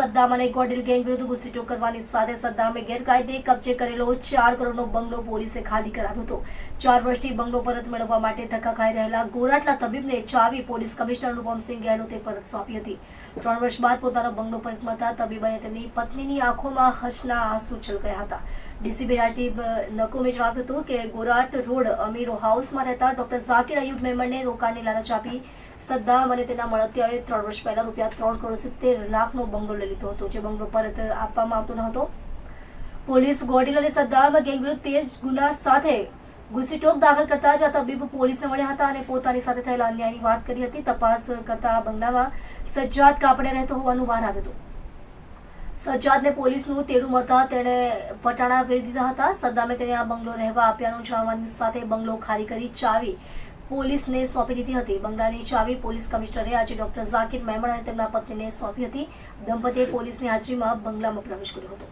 Saddam અને Godil gang વિરુદ્ધ ગુસ્સીટો કરવાની સાથે સદ્દામે ગેરકાયદે કબજે કરેલો ચાર કરોડનો બંગલો પોલીસે ખાલી કરાવ્યો હતો. ચાર વર્ષથી બંગલો પરત મેળવવા માટે ધક્કા ખાઈ રહેલા ગોરાટલા તબીબને ચાવી પોલીસ કમિશનર અનુપમસિંહ ગેહલોતે પરત સોંપી હતી. ત્રણ વર્ષ બાદ પોતાનો બંગલો પરત મળતા તબીબ અને તેમની પત્નીની આંખોમાં હર્ષના આંસુ છલકાયા હતા. ડીસીબી રાજદીપ નકુમે જણાવ્યું હતું કે ગોરાટ રોડ અમીરો હાઉસમાં રહેતા ડોક્ટર ઝાકિર અયુબ મેમણને રોકાણની લાલચ આપી સદ્દામ અને તેના મળતિયાએ ત્રણ વર્ષ પહેલા રૂપિયા ત્રણ કરોડ સિત્તેર લાખનો બંગલો લઈ લીધો હતો, જે બંગલો પરત આપવામાં આવતો ન હતો. પોલીસ ગોડિલ અને સદ્દામ ગેંગ વિરુદ્ધ તેજ ગુના સાથે ગુસ્સીટોક દાખલ કરતા જ આ તબીબ પોલીસને મળ્યા હતા અને પોતાની સાથે થયેલા અન્યાયની વાત કરી હતી. તપાસ કરતા બંગલામાં સજ્જાદ કાપડે રહેતો હોવાનું બહાર આવ્યું હતું. સજ્જાદને પોલીસનું તેડું મળતા તેણે વટાણા વેરી દીધા હતા. સદ્દામે તેને આ બંગલો રહેવા આપ્યાનું જણાવવાની સાથે બંગલો ખાલી કરી ચાવી પોલીસને સોંપી દીધી હતી. બંગલાની ચાવી પોલીસ કમિશનરે આજે ડોક્ટર ઝાકીર મહેમણ અને તેમના પત્નીને સોંપી હતી. દંપતીએ પોલીસની હાજરીમાં બંગલામાં પ્રવેશ કર્યો હતો.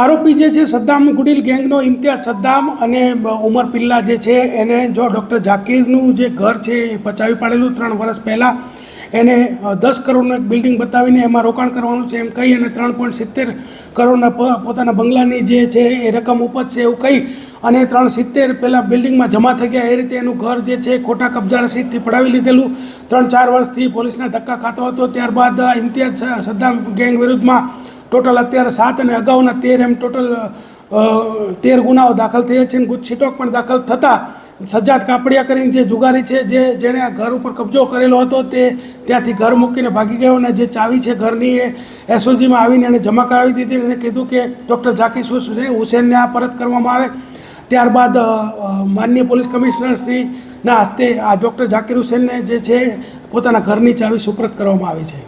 આરોપી જે છે, સદ્દામ ગુડીલ ગેંગનો ઇમ્તિયાઝ સદ્દામ અને ઉમર પિલ્લા જે છે, એને જો ડૉક્ટર ઝાકીરનું જે ઘર છે, એ પચાવી પાડેલું ત્રણ વર્ષ પહેલાં. એને દસ કરોડનું એક બિલ્ડિંગ બતાવીને એમાં રોકાણ કરવાનું છે એમ કહી અને ત્રણ પોઈન્ટ સિત્તેર કરોડના પોતાના બંગલાની જે છે, એ રકમ ઉપજશે એવું કહી અને ત્રણ સિત્તેર પહેલાં બિલ્ડિંગમાં જમા થઈ ગયા. એ રીતે એનું ઘર જે છે ખોટા કબજા રસીદથી પડાવી લીધેલું. ત્રણ ચાર વર્ષથી પોલીસના ધક્કા ખાતો હતો. ત્યારબાદ ઇમ્તિયાઝ સદ્દામ ગેંગ વિરુદ્ધમાં ટોટલ અત્યારે સાત અને અગાઉના તેર એમ ટોટલ તેર ગુનાઓ દાખલ થયા છે. અને ગુજસીટોક પણ દાખલ થતાં સજ્જાદ કાપડિયા કરીને જે જુગારી છે, જે જેણે આ ઘર ઉપર કબજો કરેલો હતો તે ત્યાંથી ઘર મૂકીને ભાગી ગયો અને જે ચાવી છે ઘરની એ એસઓજીમાં આવીને એને જમા કરાવી દીધી. અને કીધું કે ડૉક્ટર ઝાકીર હુસેનને આ પરત કરવામાં આવે. ત્યારબાદ માનનીય પોલીસ કમિશનર શ્રીના હસ્તે આ ડૉક્ટર ઝાકિર હુસેનને જે છે, પોતાના ઘરની ચાવી સુપ્રત કરવામાં આવી છે.